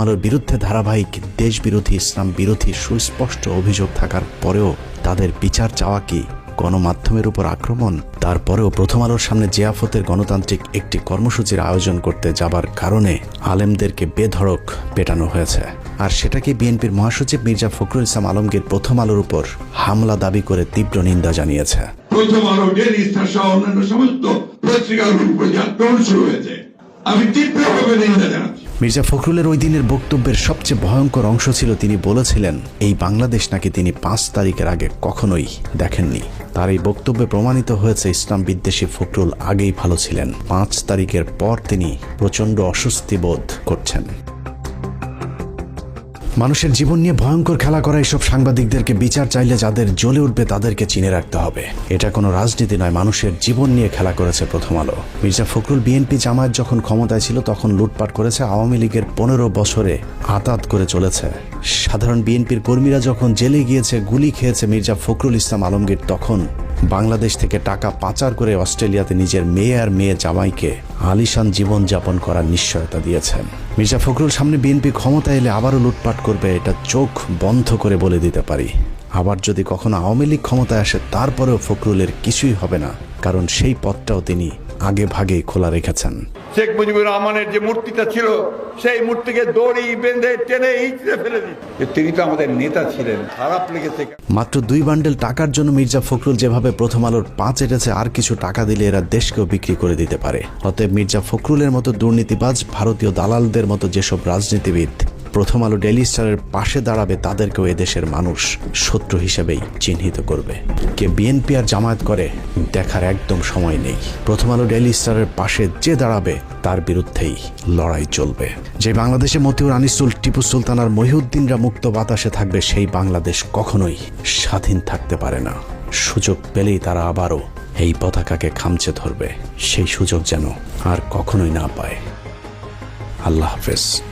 আলোর বিরুদ্ধে ধারাবাহিক দেশ বিরোধী ইসলাম বিরোধী সুস্পষ্ট অভিযোগ থাকার পরেও তাদের বিচার চাওয়া কি গণমাধ্যমের উপর আক্রমণ? তারপরেও প্রথম আলোর সামনে জিয়াফতের গণতান্ত্রিক একটি কর্মসূচির আয়োজন করতে যাবার কারণে আলেমদেরকে বেধড়ক পেটানো হয়েছে। আর সেটাকে বিএনপির মহাসচিব মির্জা ফখরুল ইসলাম আলমগীর প্রথম আলোর উপর হামলা দাবি করে তীব্র নিন্দা জানিয়েছে? প্রথম আলো অন্যান্য সমস্ত উপর আমি তীব্রভাবে নিন্দা জানাচ্ছি। মির্জা ফখরুলের ওই দিনের বক্তব্যের সবচেয়ে ভয়ঙ্কর অংশ ছিল তিনি বলেছিলেন, এই বাংলাদেশ নাকি তিনি পাঁচ তারিখের আগে কখনোই দেখেননি। তার এই বক্তব্যে প্রমাণিত হয়েছে, ইসলাম বিদ্বেষী ফখরুল আগেই ভালো ছিলেন। পাঁচ তারিখের পর তিনি প্রচণ্ড অস্বস্তি বোধ করছেন। মানুষের জীবন নিয়ে ভয়ঙ্কর খেলা করা এইসব সাংবাদিকদেরকে বিচার চাইলে যাদের জ্বলে উঠবে তাদেরকে চিনে রাখতে হবে। এটা কোনো রাজনীতি নয়, মানুষের জীবন নিয়ে খেলা করেছে প্রথম আলো। মির্জা ফখরুল বিএনপি জামায়াত যখন ক্ষমতায় ছিল তখন লুটপাট করেছে, আওয়ামী লীগের পনেরো বছরে আতাত করে চলেছে। সাধারণ বিএনপির কর্মীরা যখন জেলে গিয়েছে, গুলি খেয়েছে মির্জা ফখরুল ইসলাম আলমগীর, তখন বাংলাদেশ থেকে টাকা পাচার করে অস্ট্রেলিয়াতে নিজের মেয়ে আর মেয়ে জামাইকে আলিশান জীবন যাপন করার নিশ্চয়তা দিয়েছেন। মির্জা ফখরুল সামনে বিএনপি ক্ষমতা এলে আবারও লুটপাট করবে এটা চোখ বন্ধ করে বলে দিতে পারি। আবার যদি কখনো আওয়ামী লীগ ক্ষমতায় আসে, তারপরেও ফখরুলের কিছুই হবে না, কারণ সেই পথটাও তিনি আগে ভাগে খোলা রেখেছেন। শেখ মুজিবুর রহমানের যে মূর্তিটা ছিল সেই মূর্তিকে দড়ি বেঁধে টেনে ইঁচড়ে ফেলে দিই তিনি তো আমাদের নেতা ছিলেন খারাপ লেগেছে। মাত্র দুই বান্ডেল টাকার জন্য মির্জা ফখরুল যেভাবে প্রথম আলোর পাঁচ এটেছে আর কিছু টাকা দিলে এরা দেশকেও বিক্রি করে দিতে পারে। অতএব মির্জা ফখরুলের মতো দুর্নীতিবাজ ভারতীয় দালালদের মতো যেসব রাজনীতিবিদ প্রথম আলো ডেলি স্টারের পাশে দাঁড়াবে তাদেরকেও এদেশের মানুষ শত্রু হিসেবেই চিহ্নিত করবে। কে বিএনপি আর জামায়াত করে, দেখার একদম সময় নেই। প্রথম আলো ডেলি স্টারের পাশে যে দাঁড়াবে, তার বিরুদ্ধেই লড়াই চলবে। যে বাংলাদেশে মতিউর, আনিসুল, টিপু সুলতান আর মহিউদ্দিনরা মুক্ত বাতাসে থাকবে, সেই বাংলাদেশ কখনোই স্বাধীন থাকতে পারে না। সুযোগ পেলেই তারা আবারও এই পতাকাকে খামচে ধরবে। সেই সুযোগ যেন আর কখনোই না পায়। আল্লাহ হাফেজ।